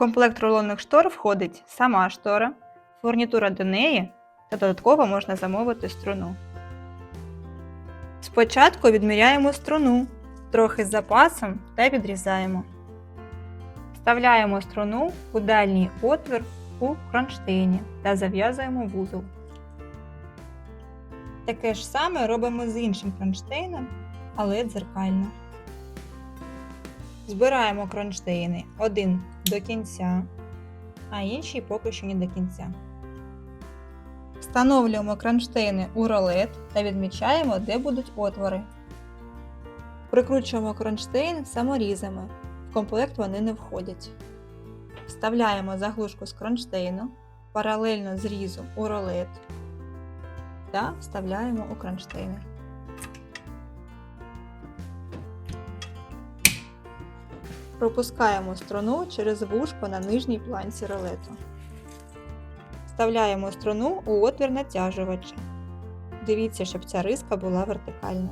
комплект рулонних штор входить сама штора, фурнітура до неї та додатково можна замовити струну. Спочатку відміряємо струну трохи з запасом та відрізаємо. Вставляємо струну у дальній отвір у кронштейні та зав'язуємо вузол. Таке ж саме робимо з іншим кронштейном, але дзеркально. Збираємо кронштейни один до кінця, а інший поки що не до кінця. Встановлюємо кронштейни у ролет та відмічаємо, де будуть отвори. Прикручуємо кронштейн саморізами. В комплект вони не входять. Вставляємо заглушку з кронштейну паралельно зрізу у ролет та вставляємо у кронштейни. Пропускаємо струну через вушко на нижній планці ролету. Вставляємо струну у отвір натяжувача. Дивіться, щоб ця риска була вертикальною.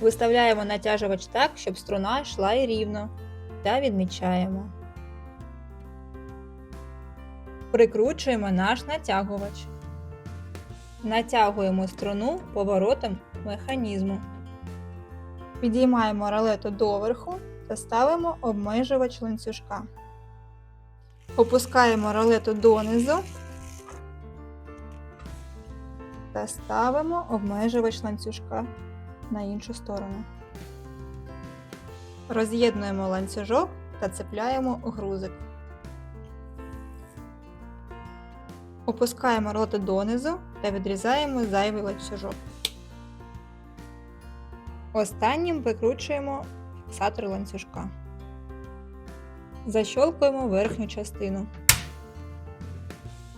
Виставляємо натяжувач так, щоб струна йшла і рівно, та відмічаємо. Прикручуємо наш натягувач. Натягуємо струну поворотом механізму. Підіймаємо ролету доверху та ставимо обмежувач ланцюжка. Опускаємо ролету донизу та ставимо обмежувач ланцюжка на іншу сторону. Роз'єднуємо ланцюжок та цепляємо грузик. Опускаємо ролету донизу та відрізаємо зайвий ланцюжок. Останнім викручуємо фіксатор ланцюжка. Защолкуємо верхню частину.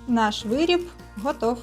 Наш виріб готов.